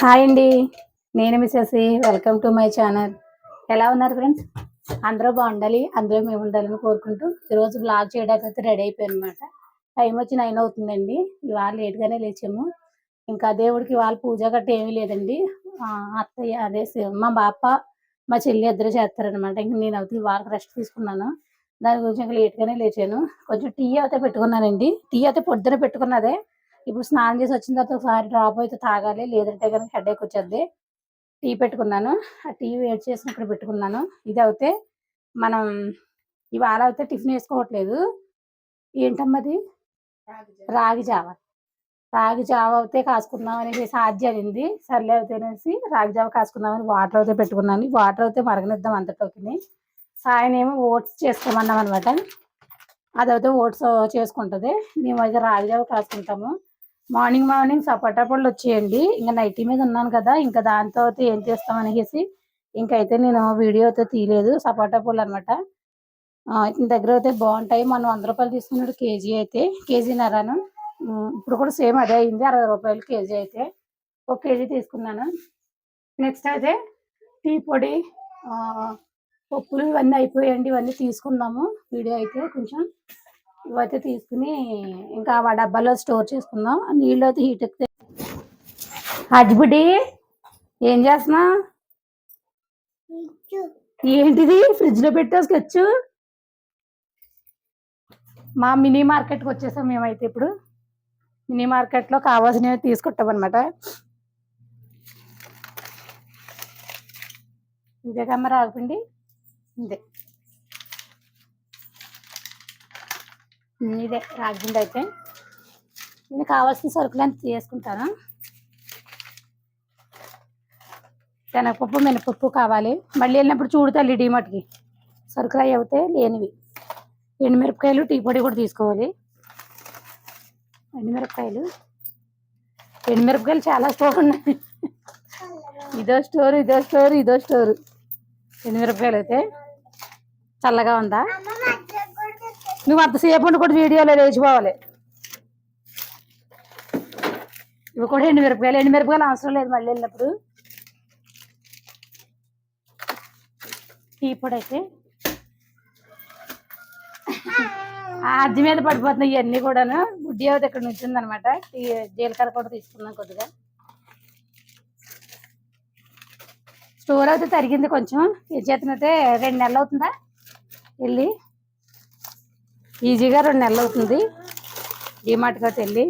Hi అండి. నేను మిసేసి వెల్కమ్ టు మై ఛానల్ ఎలా ఉన్నారు ఫ్రెండ్స్ అందరూ బాగుండాలి. అందరూ మేము ఉండాలని కోరుకుంటూ ఈరోజు బ్లాగ్ చేయడానికి అయితే రెడీ అయిపోయాను అనమాట టైం వచ్చి నైన్ అవుతుందండి. ఇవాళ లేట్గానే లేచాము. ఇంకా దేవుడికి ఇవాళ పూజ గట్ట ఏమీ లేదండి. అత్తయ్య అదే మా బాప మా చెల్లి ఇద్దరు చేస్తారనమాట ఇంక నేను అవుతుంది వాళ్ళకి రెస్ట్ తీసుకున్నాను. దాని గురించి ఇంకా లేట్గానే లేచాను. కొంచెం టీ అయితే పెట్టుకున్నానండి. టీ అయితే పొద్దున పెట్టుకున్నదే. ఇప్పుడు స్నానం చేసి వచ్చిన తర్వాత ఒకసారి డ్రాప్ అయితే తాగాలి. లేదంటే కనుక హెడేక్ వచ్చేది టీ పెట్టుకున్నాను. ఆ టీ వేడి చేసి ఇక్కడ పెట్టుకున్నాను. ఇది అయితే మనం ఇవాళ అయితే టిఫిన్ వేసుకోవట్లేదు. ఏంటమ్మది రాగి జావ. రాగి జావ. అయితే కాసుకుందాం అనేసి సాధ్యమైంది సర్లే అయితే అనేసి రాగి జావ కాసుకుందామని వాటర్ అయితే పెట్టుకున్నాను. వాటర్ అయితే మరగనిద్దాం అంతటోకి సాయం ఏమో ఓట్స్ చేసుకోమన్నాం అనమాట అదైతే ఓట్స్ చేసుకుంటుంది. మేము అయితే రాగి జావ కాసుకుంటాము. మార్నింగ్ మార్నింగ్ సపోటా పళ్ళు వచ్చేయండి. ఇంకా నైటీ మీద ఉన్నాను కదా ఇంకా దాంతో అయితే ఏం చేస్తాం అనేసి ఇంకైతే నేను వీడియో అయితే తీయలేదు. సపోటా పళ్ళు అనమాట ఇతని దగ్గర అయితే బాగుంటాయి. మనం వంద రూపాయలు తీసుకున్నాడు కేజీ అయితే. కేజీ నరాను ఇప్పుడు కూడా సేమ్ అదే అయింది. అరవై రూపాయలు కేజీ అయితే. ఒక కేజీ తీసుకున్నాను. నెక్స్ట్ అయితే టీ పొడి పప్పులు ఇవన్నీ అయిపోయాయండి. ఇవన్నీ తీసుకుందాము. వీడియో అయితే కొంచెం ఇవైతే తీసుకుని ఇంకా ఆ డబ్బాలో స్టోర్ చేసుకుందాం. నీళ్ళు అయితే హీట్ ఎక్కితే హజ్బుడి ఏం చేస్తున్నా? ఏంటిది? ఫ్రిడ్జ్లో పెట్టా స్కెచ్? మా మినీ మార్కెట్కి వచ్చేసాం మేమైతే ఇప్పుడు. మినీ మార్కెట్లో కావాల్సినవి తీసుకుంటాం అనమాట ఇదే కమ్మ రాగపిండి ఇదే. ఇదే రాగిండి అయితే. నేను కావాల్సిన సరుకులు అంతా చేసుకుంటాను శనగపప్పు మినపప్పు కావాలి. మళ్ళీ వెళ్ళినప్పుడు చూడు తల్లి డీమార్ట్కి సరుకులు అవి అవుతే లేనివి. ఎండుమిరపకాయలు టీ పొడి కూడా తీసుకోవాలి. ఎండుమిరపకాయలు. ఎండుమిరపకాయలు చాలా స్టోర్ ఉన్నాయి. ఇదో స్టోర్ ఇదో స్టోర్ ఇదో స్టోర్. ఎండుమిరపకాయలు అయితే చల్లగా ఉందా? నువ్వు అంతసేపు ఉండి కూడా వీడియోలో లేచిపోవాలి. ఇవి కూడా ఎండుమిరపకాయలు ఎండుమిరపకాయలు అవసరం లేదు మళ్ళీ వెళ్ళినప్పుడు. టీ పొడి అయితే అద్దె మీద పడిపోతున్నాయి ఇవన్నీ కూడాను. గుడ్డి అవుతుంది ఇక్కడ నుంచి ఉందనమాట జీలకర్ర కూడా తీసుకున్నాం కొద్దిగా. స్టోర్ అయితే తరిగింది కొంచెం. ఏం చేతనైతే రెండు నెలలు అవుతుందా? వెళ్ళి ఈజీగా రెండు నెలలు అవుతుంది. డిమార్ట్కి అయితే వెళ్ళి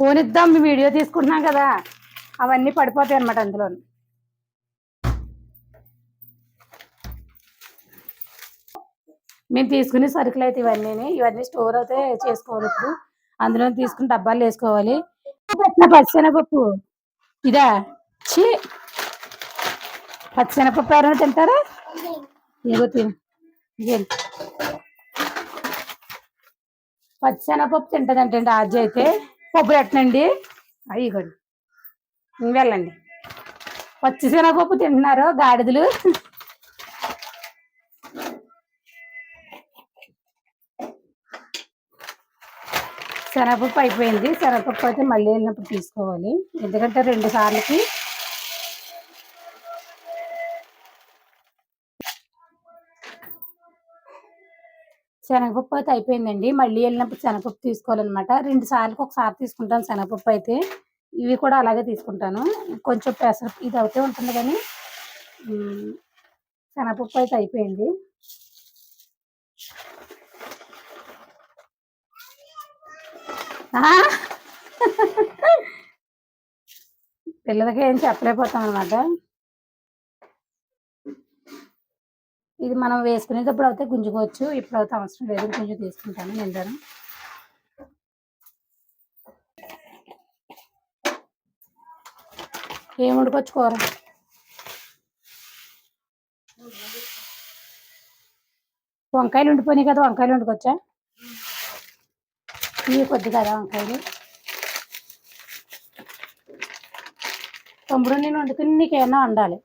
ఫోన్ ఇద్దాం మీ వీడియో తీసుకుంటున్నాం కదా. అవన్నీ పడిపోతాయి అనమాట అందులో మేము తీసుకునే సరుకులు అయితే ఇవన్నీ ఇవన్నీ స్టోర్ అయితే చేసుకోవాలి ఇప్పుడు. అందులో తీసుకుని డబ్బాలు వేసుకోవాలి. పెట్టిన పచ్చిశనగపప్పు ఇదా? ఛీ! పచ్చిశనగపప్పు ఎవరైనా తింటారా? ఏదో తిను. పచ్చిశనగపప్పు తింటదంటండి ఆజ అయితే. పప్పు పెట్టనండి. అయ్యగండి. వెళ్ళండి. పచ్చిశనగపప్పు తింటున్నారు గాడిదలు. శనగపప్పు అయిపోయింది. శనగపప్పు అయితే మళ్ళీ వెళ్ళినప్పుడు తీసుకోవాలి. ఎందుకంటే రెండు సార్లకి శనగపప్పు అయితే అయిపోయిందండి. మళ్ళీ వెళ్ళినప్పుడు శనగపప్పు తీసుకోవాలన్నమాట. రెండు సార్లకు ఒకసారి తీసుకుంటాను శనగపప్పు అయితే. ఇవి కూడా అలాగే తీసుకుంటాను. కొంచెం పెసర ఇది అవుతే ఉంటుంది కానీ శనగపప్పు అయితే అయిపోయింది. పిల్లలకి ఏం చెప్పలేకపోతాం అనమాట ఇది మనం వేసుకునేటప్పుడు అయితే గుంజుకోవచ్చు. ఇప్పుడు అయితే అవసరం లేదు. కొంచెం తీసుకుంటాను నిండాను ఏం వండుకోవచ్చు కూర? వంకాయలు ఉండిపోయినాయి కదా వంకాయలు వండుకోవచ్చా? ఇవి కొద్ది కదా వంకాయలు. తమ్ముడు నేను వండుకుని నీకేమన్నా వండాలి.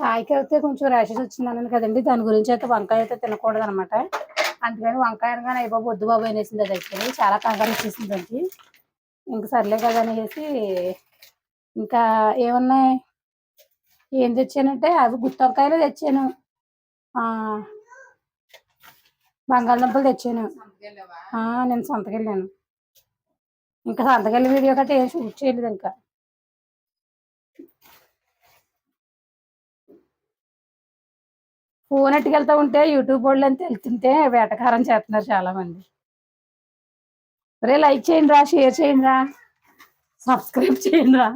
సాయికి అయితే కొంచెం ర్యాషెస్ వచ్చింది కదండి. దాని గురించి అయితే వంకాయ అయితే తినకూడదు అనమాట అందుకని వంకాయ అనగానే అయ్యి బొద్దు వద్దు బాబు అనేసింది అది అయితే. చాలా కంగారు వచ్చేసింది దానికి ఇంకా సర్లే కదా అనేసి ఇంకా ఏమున్నాయి ఏం తెచ్చానంటే అవి గుత్తి వంకాయలు తెచ్చాను. బంగాళదుంపలు తెచ్చాను. నేను సొంతకెళ్ళాను. ఇంకా సంతకెళ్ళి వీడియో కట్టే ఏం షూట్ చేయలేదు ఇంకా. ఫోన్ వెళ్తూ ఉంటే యూట్యూబ్ వాళ్ళు అని తెలుస్తుంటే వేటకారం చేస్తున్నారు చాలా మంది రే లైక్ చేయండి రా షేర్ చేయండి రా సబ్స్క్రైబ్ చేయండి రా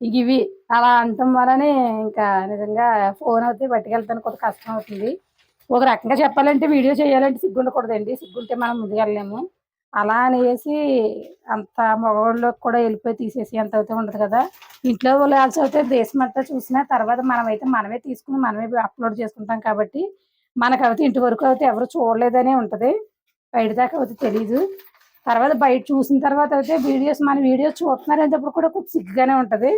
ఇవి అలా అంటాం వలనే ఇంకా నిజంగా ఫోన్ అయితే పట్టుకెళ్తాను కొంత కష్టం అవుతుంది. ఒక రకంగా చెప్పాలంటే వీడియో చేయాలంటే సిగ్గుండకూడదండి. సిగ్గుంటే మనం ముందుకెళ్ళలేము. అలా అనేసి అంత మగవాళ్ళకి కూడా వెళ్ళిపోయి తీసేసి అంత అయితే ఉండదు కదా. ఇంట్లో వాళ్ళ అయితే దేశం అంతా చూసినా తర్వాత మనమైతే మనమే తీసుకుని మనమే అప్లోడ్ చేసుకుంటాం కాబట్టి మనకైతే ఇంటి వరకు అయితే ఎవరు చూడలేదనే ఉంటుంది. బయట దాకా అయితే తెలీదు. తర్వాత బయట చూసిన తర్వాత అయితే వీడియోస్ మన వీడియోస్ చూస్తున్నారనేటప్పుడు కూడా కొంచెం సిగ్గుగానే ఉంటుంది.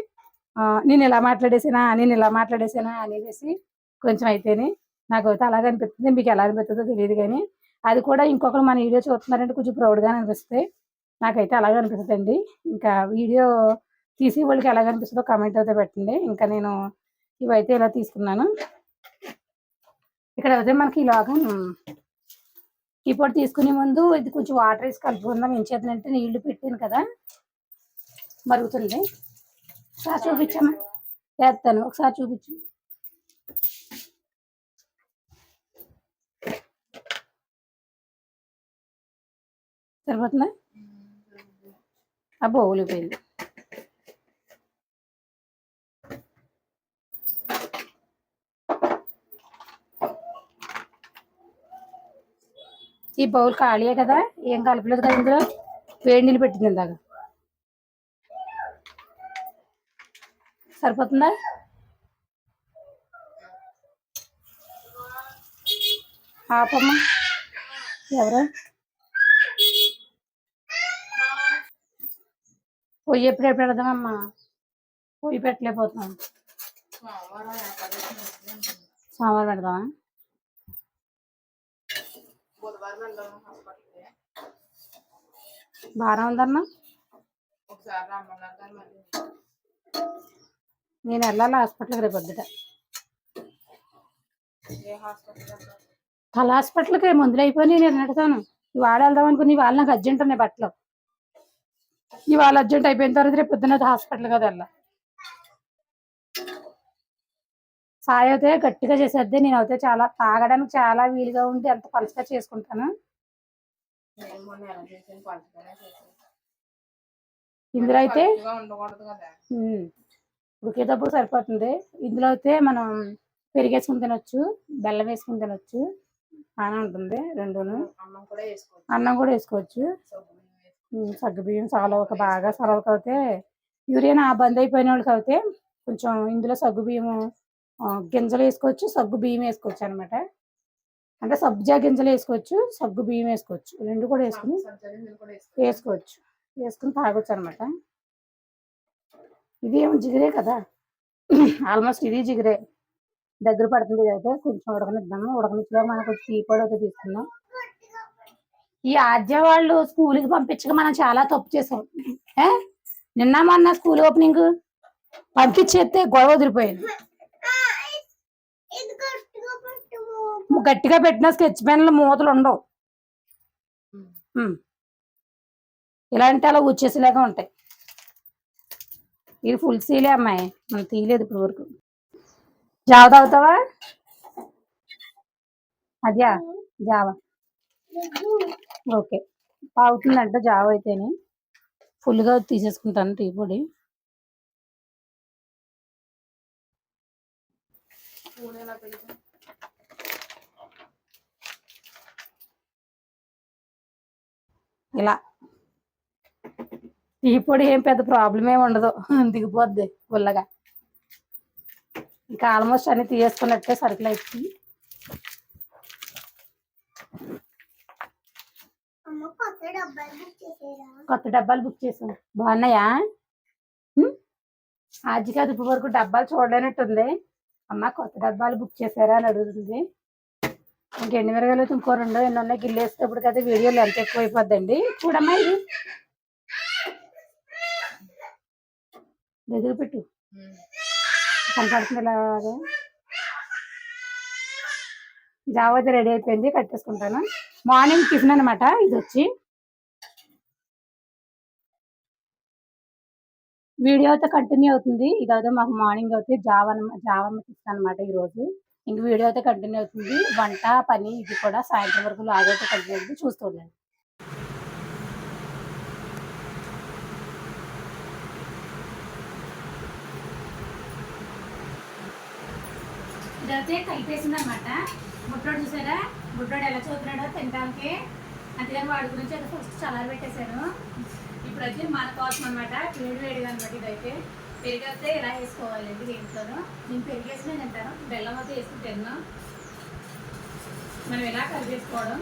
నేను ఇలా మాట్లాడేసానా? నేను ఇలా మాట్లాడేసానా? అనేసి కొంచెం అయితేనే నాకు అయితే అలాగే అనిపిస్తుంది. మీకు ఎలా అనిపిస్తుందో తెలియదు కానీ అది కూడా ఇంకొకరు మన వీడియో చూస్తున్నారంటే కొంచెం ప్రౌడ్గా అనిపిస్తే నాకైతే అలాగే అనిపిస్తుంది ఇంకా వీడియో తీసి వాళ్ళకి ఎలాగ అనిపిస్తుందో కమెంట్ అయితే పెట్టండి. ఇంకా నేను ఇవైతే ఇలా తీసుకున్నాను. ఇక్కడ అయితే మనకి ఇలాగా ఇప్పుడు తీసుకునే ముందు ఇది కొంచెం వాటర్ వేసి కలుపుకుందాం. ఏం చేద్దానంటే నీళ్ళు పెట్టాను కదా మరుగుతుంది. ఒకసారి చూపించమ్మా. చేస్తాను. ఒకసారి చూపించు. సరిపోతుందా అబ్బో ఊలిపోయింది ఈ బౌల్ ఖాళీయే కదా ఏం కలపలేదు కదా ఇందులో వేడి నీళ్ళు పెట్టింది ఇందాక సరిపోతుందా ఆపమ్మా ఎవరు పొయ్యి ఎప్పుడే పెడదామమ్మా? పొయ్యి పెట్టలేకపోతున్నాం. సోమవారం పెడదామా? బాగా ఉందన్నా నేను వెళ్ళాలి హాస్పిటల్కి రేపు పొద్దుట. తల హాస్పిటల్ హాస్పిటల్కి మందులు అయిపోయి నేను అడుగుతాను. ఇవాళ వెళ్దాం అనుకుని వాళ్ళ నాకు అర్జెంట్ ఉన్నాయి బట్టలు. ఇవాళ అర్జెంట్ అయిపోయిన తర్వాత రేపు పొద్దున్న హాస్పిటల్ కదా వెళ్ళా సాయి అయితే గట్టిగా చేసేద్ది నేను అయితే చాలా తాగడానికి చాలా వీలుగా ఉండి అంత పలుచగా చేసుకుంటాను. ఇందులో అయితే ఉడికేటప్పుడు సరిపోతుంది. ఇందులో అయితే మనం పెరిగేసుకుని తినొచ్చు బెల్లం వేసుకుని తినొచ్చు బాగానే ఉంటుంది రెండును. అన్నం కూడా వేసుకోవచ్చు. సగ్గుబియ్యం సలవక బాగా సలవక అయితే యూరియన్ ఆ బంద్ అయిపోయిన వాళ్ళకి అయితే కొంచెం ఇందులో సగ్గుబియ్యం గింజలు వేసుకోవచ్చు సగ్గు బియ్యం వేసుకోవచ్చు అనమాట అంటే సబ్జా గింజలు వేసుకోవచ్చు సగ్గు బియ్యం వేసుకోవచ్చు. రెండు కూడా వేసుకుని వేసుకోవచ్చు. వేసుకుని తాగొచ్చు అనమాట ఇది ఏమో జిగిరే కదా. ఆల్మోస్ట్ ఇది జిగిరే. దగ్గర పడుతుంది ఇది అయితే కొంచెం ఉడకనిద్దాము. ఉడకనిచ్చిలో మనం కొంచెం టీ పొడి అయితే తీసుకుందాం. ఈ ఆద్య వాళ్ళు స్కూల్కి పంపించక మనం చాలా తప్పు చేసాం. ఏ? నిన్న మొన్న స్కూల్ ఓపెనింగ్ పంపించేస్తే గొడవ వదిలిపోయింది. గట్టిగా పెట్టిన స్కెచ్ పెన్లు మూతలు ఉండవు. ఇలాంటి అలా వచ్చేసేలాగా ఉంటాయి. ఇది ఫుల్ సీలే అమ్మాయి. మనం తీయలేదు ఇప్పుడు వరకు. జావ తాగుతావా? అద్యా జావ. ఓకే. అవుతుందంట జావ అయితేనే. ఫుల్గా తీసేసుకుంటాను టీ పొడి. ఇలా. టీ పొడి ఏం పెద్ద ప్రాబ్లం ఏమి ఉండదు. దిగిపోద్ది ఫుల్లగా ఇంకా ఆల్మోస్ట్ అన్ని తీసేసుకున్నట్టే సరుకులు అయిపోయి కొత్త డబ్బాలు బుక్ చేసాం. బాగున్నాయా? ఉం? కాదు ఇప్పుడు వరకు డబ్బాలు చూడలేనట్టుంది. అమ్మ కొత్త డబ్బాలు బుక్ చేశారా అని అడుగుతుంది. ఇంకెన్ని మిరగాలు ఇంకో రెండో ఎన్ని ఉన్నాయి గిల్లేసేటప్పుడు కదా వీడియోలు ఎంత ఎక్కువ అయిపోద్దండి చూడమ్మా ఇది. దగ్గర పెట్టు. కనపడుతుంది ఇలాగే. జావా రెడీ అయిపోయింది కట్టేసుకుంటాను. మార్నింగ్ టిఫిన్ అనమాట ఇది వచ్చి. వీడియో అయితే కంటిన్యూ అవుతుంది. ఇది అయితే మాకు మార్నింగ్ అవుతుంది జావా జావ జావా అనమాట ఈరోజు. ఇంక వీడియో అయితే కంటిన్యూ అవుతుంది. వంట పని ఇది కూడా సాయంత్రం వరకు లాగైతే కంటిన్యూ అవుతుంది. చూస్తూ ఉండండి. ఇదైతే కలిపేసింది అనమాట బుట్టోడు చూసారా? బుట్టోడు ఎలా చదువుతున్నాడో తినడానికి అంతేగాని వాడి గురించి అయితే ఫస్ట్ చల్లారి పెట్టేశాను ఇప్పుడు అయితే మన కోసం అనమాట వేడి వేడిగా అనమాట ఇదైతే పెరుగు అయితే ఇలా వేసుకోవాలండి దీంట్లోనూ. నేను పెరిగేసినా తింటాను. బెల్లం అయితే వేసుకుని తిన్నాం. మనం ఇలా కలిపేసుకోవడం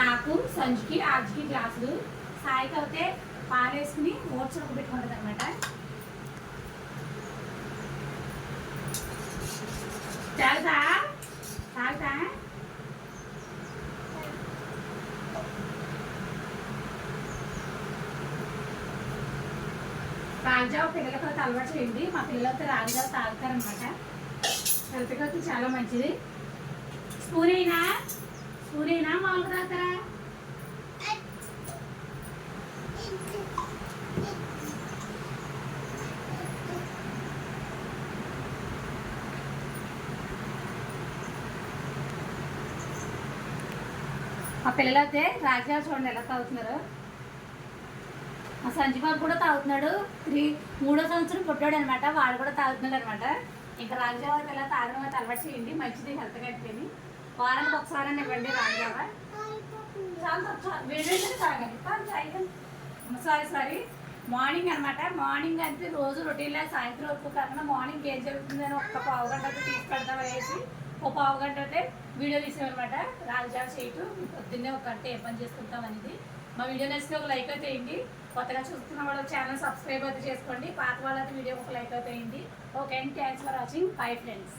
నాకు సంజుకి ఆజ్కి గ్లాసులు. సాయికి అయితే పాలు వేసుకుని ఓట్స్ పెట్టుకుంటుంది అనమాట చాలా రాగిజావ పిల్లలతో అలవాటు చేయండి. మా పిల్లలతో రాగిజావ తాగుతారనమాట హెల్త్కి అయితే చాలా మంచిది. స్పూన్ అయినా స్పూన్ అయినా మామూలుగా తాగుతారా? మా పిల్లలైతే రాజా చూడండి ఎలా తాగుతున్నారు. మా సంజీబాబు కూడా తాగుతున్నాడు. త్రీ మూడో సంవత్సరం పుట్టాడు అనమాట వాడు కూడా తాగుతున్నాడు అనమాట ఇంకా రాగిజావ అయితే ఇలా తాగడం అయితే అలవాటు చేయండి. మంచిది హెల్త్ అయిపోయింది వారానికి ఒకసారి ఇవ్వండి రాగిజావ చాలా వేడి తాగాలి సారీ సారీ మార్నింగ్ అనమాట. మార్నింగ్ అంటే రోజు రొటీన్లా సాయంత్రం వరకు కాకుండా మార్నింగ్ ఏం జరుగుతుందని ఒక్క పావు గంట తీసి అనేసి ఒక పావు గంట అయితే వీడియో తీసామన్నమాట రాజావ చేయటం పొద్దున్నే ఒక గంట ఏ పని చేసుకుంటాం అనేది. మా వీడియో నచ్చితే ఒక లైక్ అయితే వేయండి. కొత్తగా చూస్తున్న వాళ్ళు ఛానల్ సబ్స్క్రైబ్ అయితే చేసుకోండి. పాత వాళ్ళ వీడియో ఒక లైక్ అయితే okay and. Thanks for watching. Bye friends